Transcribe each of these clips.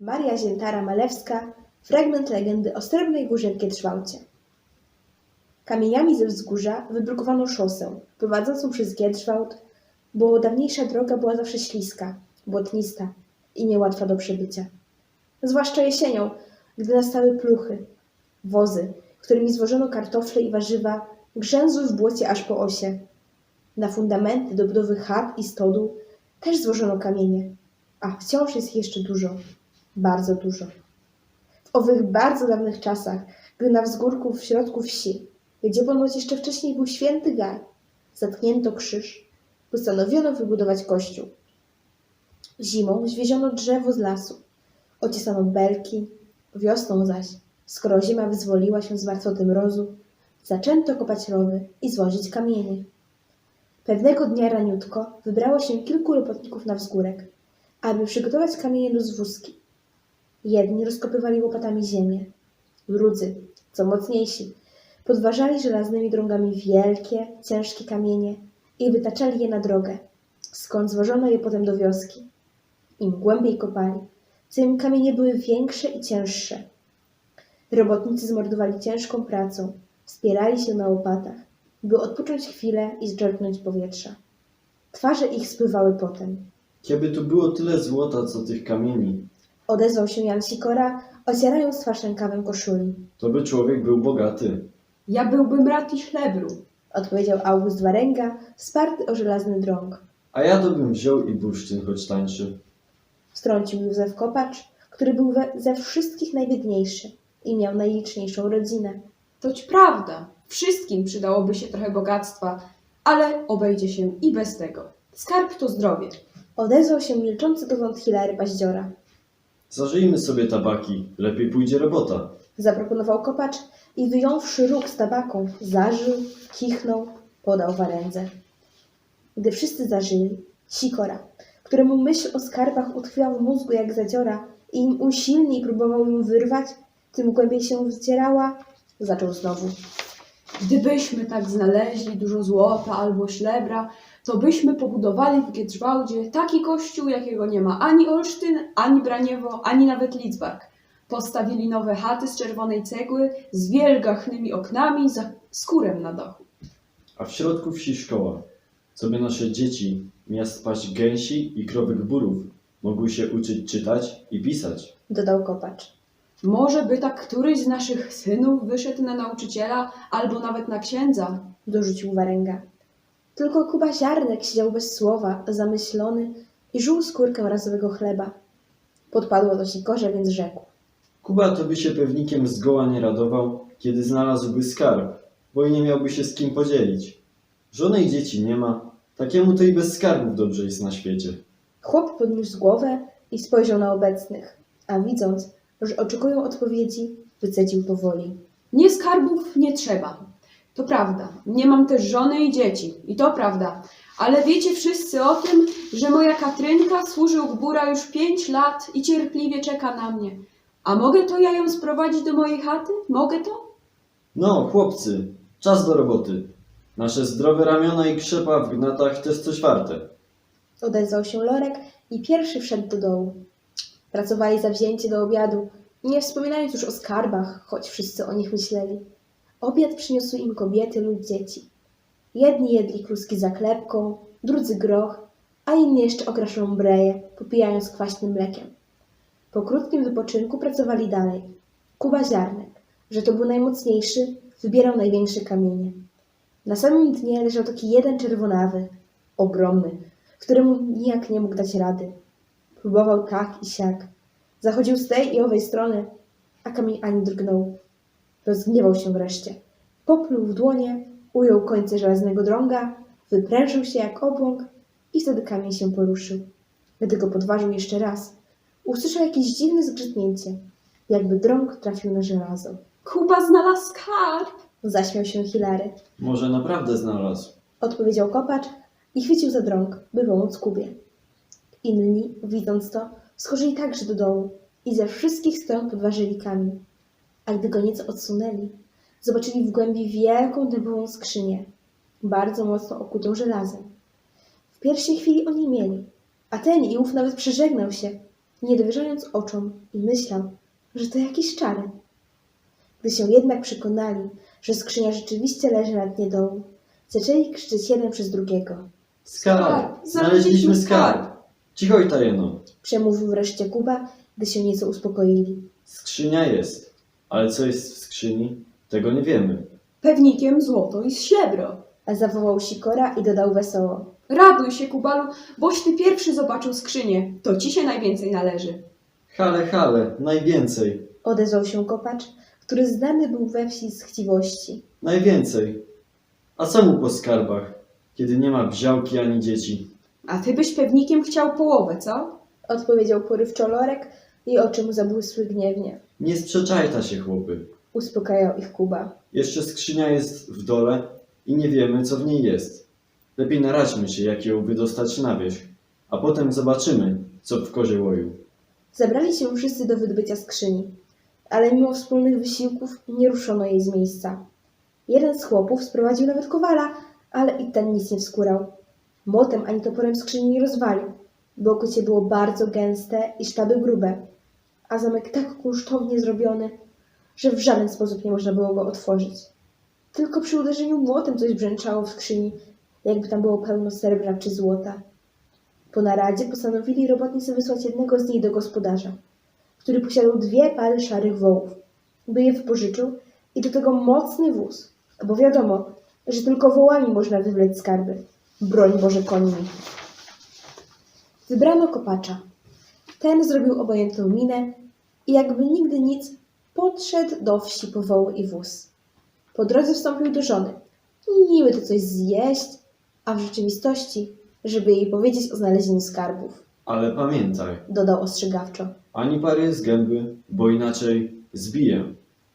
Maria Ziętara-Malewska, fragment legendy o Srebrnej Górze w Giedrzwałcie. Kamieniami ze wzgórza wybrukowano szosę prowadzącą przez Giedrzwałt, bo dawniejsza droga była zawsze śliska, błotnista i niełatwa do przebycia. Zwłaszcza jesienią, gdy nastały pluchy. Wozy, którymi zwożono kartofle i warzywa, grzęzły w błocie aż po osie. Na fundamenty do budowy chat i stodół też złożono kamienie, a wciąż jest jeszcze dużo, bardzo dużo. W owych bardzo dawnych czasach, gdy na wzgórku w środku wsi, gdzie ponoć jeszcze wcześniej był święty gaj, zatknięto krzyż, postanowiono wybudować kościół. Zimą zwieziono drzewo z lasu, ociesano belki, wiosną zaś, skoro ziemia wyzwoliła się z martwoty mrozu, zaczęto kopać rowy i złożyć kamienie. Pewnego dnia raniutko wybrało się kilku robotników na wzgórek, aby przygotować kamienie do zwózki. Jedni rozkopywali łopatami ziemię, drudzy, co mocniejsi, podważali żelaznymi drągami wielkie, ciężkie kamienie i wytaczali je na drogę, skąd zwożono je potem do wioski. Im głębiej kopali, tym kamienie były większe i cięższe. Robotnicy zmordowali ciężką pracą, wspierali się na łopatach, by odpocząć chwilę i zczerpnąć powietrza. Twarze ich spływały potem. Kieby tu było tyle złota, co tych kamieni, Odezwał się Jan Sikora, ocierając twarz rękawem koszuli. to by człowiek był bogaty. Ja byłbym rad i chlebru. Odpowiedział August Warenga, wsparty o żelazny drąg. A ja to bym wziął i bursztyn choć tańszy. Wtrącił Józef Kopacz, który był we, ze wszystkich najbiedniejszy i miał najliczniejszą rodzinę. Toć prawda, wszystkim przydałoby się trochę bogactwa, ale obejdzie się i bez tego. Skarb to zdrowie. Odezwał się milczący dotąd Hilary Paździora. Zażyjmy sobie tabaki, lepiej pójdzie robota. Zaproponował Kopacz i wyjąwszy róg z tabaką, zażył, kichnął, podał warędze. Gdy wszyscy zażyli, Sikora, któremu myśl o skarbach utkwiła w mózgu jak zadziora i im usilniej próbował ją wyrwać, tym głębiej się wcierała, zaczął znowu. Gdybyśmy tak znaleźli dużo złota albo ślebra, to byśmy pobudowali w Giedrzwałdzie taki kościół, jakiego nie ma ani Olsztyn, ani Braniewo, ani nawet Lidzbark. Postawili nowe chaty z czerwonej cegły, z wielgachnymi oknami, za skórem na dachu. A w środku wsi szkoła, co by nasze dzieci, miast paść gęsi i krowy gburów, mogły się uczyć czytać i pisać. Dodał Kopacz. Może by tak któryś z naszych synów wyszedł na nauczyciela albo nawet na księdza. dorzucił Warenga. Tylko Kuba Ziarnek siedział bez słowa, zamyślony i żuł skórkę razowego chleba. Podpadło to Sikorze, więc rzekł. Kuba to by się pewnikiem zgoła nie radował, kiedy znalazłby skarb, bo i nie miałby się z kim podzielić. Żony i dzieci nie ma, takiemu to i bez skarbów dobrze jest na świecie. Chłop podniósł głowę i spojrzał na obecnych, a widząc, że oczekują odpowiedzi, wycedził powoli. Nie skarbów nie trzeba. To prawda. Nie mam też żony i dzieci. I to prawda. Ale wiecie wszyscy o tym, że moja Katrynka służy u gbura już pięć lat i cierpliwie czeka na mnie. A mogę to ja ją sprowadzić do mojej chaty? Mogę to? No, chłopcy, czas do roboty. Nasze zdrowe ramiona i krzepa w gnatach też coś warte. Odezwał się Lorek i pierwszy wszedł do dołu. Pracowali zawzięcie do obiadu, nie wspominając już o skarbach, choć wszyscy o nich myśleli. Obiad przyniosły im kobiety lub dzieci. Jedni jedli kluski za klepką, drudzy groch, a inni jeszcze okraszoną breję, popijając kwaśnym mlekiem. Po krótkim wypoczynku pracowali dalej. Kuba Ziarnek, że to był najmocniejszy, wybierał największe kamienie. Na samym dnie leżał taki jeden czerwonawy, ogromny, któremu nijak nie mógł dać rady. Próbował tak i siak. Zachodził z tej i owej strony, a kamień ani drgnął. Rozgniewał się wreszcie. Popluł w dłonie, ujął końce żelaznego drąga, wyprężył się jak obłąk i wtedy kamień się poruszył. Gdy go podważył jeszcze raz, usłyszał jakieś dziwne zgrzytnięcie, jakby drąg trafił na żelazo. Kuba znalazł skarb. Zaśmiał się Hilary. Może naprawdę znalazł. Odpowiedział kopacz i chwycił za drąg, by pomóc Kubie. Inni, widząc to, schodzili także do dołu i ze wszystkich stron podważyli kamień. A gdy go nieco odsunęli, zobaczyli w głębi wielką dębową skrzynię, bardzo mocno okutą żelazem. W pierwszej chwili oni mieli, a ten i ów nawet przeżegnał się, nie dowierzając oczom i myślał, że to jakieś czary. Gdy się jednak przekonali, że skrzynia rzeczywiście leży na dnie dołu, zaczęli krzyczeć jeden przez drugiego. Skarb! Znaleźliśmy skarb! Cicho i tajeno. Przemówił wreszcie Kuba, gdy się nieco uspokoili. Skrzynia jest, ale co jest w skrzyni, tego nie wiemy. Pewnikiem złoto i srebro. Zawołał Sikora i dodał wesoło. Raduj się, Kubalu, boś ty pierwszy zobaczył skrzynię. To ci się najwięcej należy. Hale, hale, najwięcej, Odezwał się kopacz, który znany był we wsi z chciwości. najwięcej. A co mu po skarbach, kiedy nie ma bziałki ani dzieci? A ty byś pewnikiem chciał połowę, co? Odpowiedział porywczo Lorek i oczy mu zabłysły gniewnie. Nie sprzeczajta się, chłopy. Uspokajał ich Kuba. Jeszcze skrzynia jest w dole i nie wiemy, co w niej jest. Lepiej naradźmy się, jak ją wydostać na wierzch, a potem zobaczymy, co w koziołoju. Zabrali się wszyscy do wydobycia skrzyni, ale mimo wspólnych wysiłków nie ruszono jej z miejsca. Jeden z chłopów sprowadził nawet kowala, ale i ten nic nie wskórał. Młotem ani toporem skrzyni nie rozwalił, bo okucie było bardzo gęste i sztaby grube, a zamek tak kunsztownie zrobiony, że w żaden sposób nie można było go otworzyć. Tylko przy uderzeniu młotem coś brzęczało w skrzyni, jakby tam było pełno srebra czy złota. Po naradzie postanowili robotnicy wysłać jednego z nich do gospodarza, który posiadał dwie pary szarych wołów, by je wypożyczył i do tego mocny wóz, bo wiadomo, że tylko wołami można wywlec skarby. Broń Boże końmi. Wybrano kopacza. Ten zrobił obojętną minę i jakby nigdy nic podszedł do wsi po woły i wóz. Po drodze wstąpił do żony. Niby to coś zjeść, a w rzeczywistości, żeby jej powiedzieć o znalezieniu skarbów, Ale pamiętaj, dodał ostrzegawczo. ani pary z gęby, bo inaczej zbiję.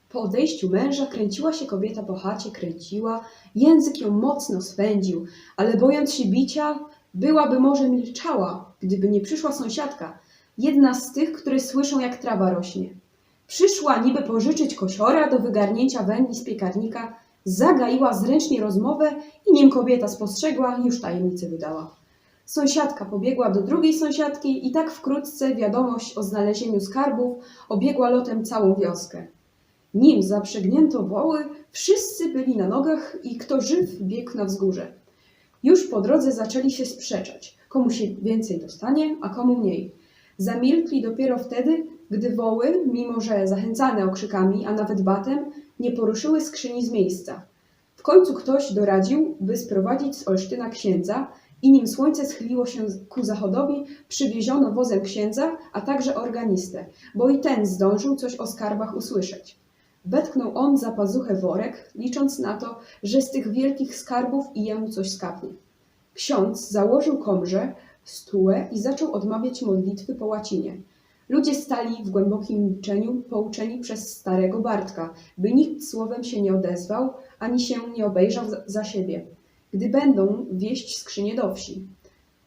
Po odejściu męża kręciła się kobieta po chacie, kręciła, język ją mocno swędził, ale bojąc się bicia, byłaby może milczała, gdyby nie przyszła sąsiadka, jedna z tych, które słyszą jak trawa rośnie. Przyszła niby pożyczyć kosiora do wygarnięcia wędli z piekarnika, zagaiła zręcznie rozmowę i nim kobieta spostrzegła, już tajemnicę wydała. Sąsiadka pobiegła do drugiej sąsiadki i tak wkrótce wiadomość o znalezieniu skarbów obiegła lotem całą wioskę. Nim zaprzęgnięto woły, wszyscy byli na nogach i kto żyw biegł na wzgórze. Już po drodze zaczęli się sprzeczać, komu się więcej dostanie, a komu mniej. Zamilkli dopiero wtedy, gdy woły, mimo że zachęcane okrzykami, a nawet batem, nie poruszyły skrzyni z miejsca. W końcu ktoś doradził, by sprowadzić z Olsztyna księdza i nim słońce schyliło się ku zachodowi, przywieziono wozem księdza, a także organistę, bo i ten zdążył coś o skarbach usłyszeć. Wetknął on za pazuchę worek, licząc na to, że z tych wielkich skarbów i jemu coś skapnie. Ksiądz założył komrze, stułę i zaczął odmawiać modlitwy po łacinie. Ludzie stali w głębokim milczeniu, pouczeni przez starego Bartka, by nikt słowem się nie odezwał, ani się nie obejrzał za- siebie, gdy będą wieść skrzynię do wsi.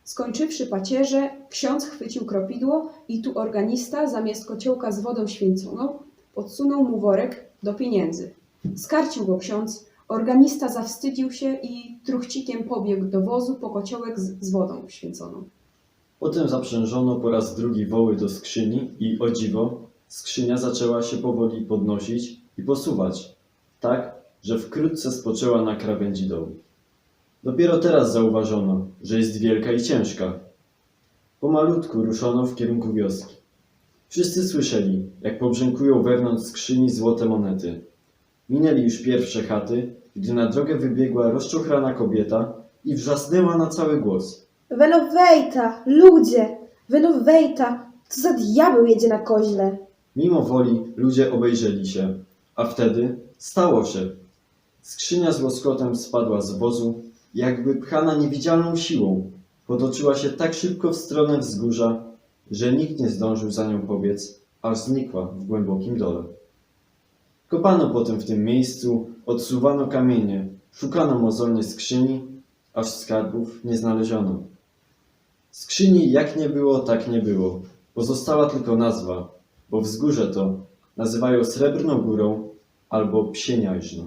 Skończywszy pacierze, ksiądz chwycił kropidło i tu organista zamiast kociołka z wodą święconą podsunął mu worek do pieniędzy. Skarcił go ksiądz, organista zawstydził się i truchcikiem pobiegł do wozu po kociołek z, z wodą święconą. Potem zaprzężono po raz drugi woły do skrzyni i o dziwo, skrzynia zaczęła się powoli podnosić i posuwać, tak, że wkrótce spoczęła na krawędzi dołu. Dopiero teraz zauważono, że jest wielka i ciężka. Pomalutku ruszono w kierunku wioski. Wszyscy słyszeli, jak pobrzękują wewnątrz skrzyni złote monety. Minęli już pierwsze chaty, gdy na drogę wybiegła rozczochrana kobieta i wrzasnęła na cały głos. Wenowejta, ludzie! Wenowejta! Co za diabeł jedzie na koźle? Mimo woli ludzie obejrzeli się, a wtedy stało się. Skrzynia z łoskotem spadła z wozu, jakby pchana niewidzialną siłą. Potoczyła się tak szybko w stronę wzgórza, że nikt nie zdążył za nią pobiec, aż znikła w głębokim dole. Kopano potem w tym miejscu, odsuwano kamienie, szukano mozolnie skrzyni, aż skarbów nie znaleziono. Skrzyni jak nie było, tak nie było. Pozostała tylko nazwa, bo wzgórze to nazywają Srebrną Górą albo Psieniaźno.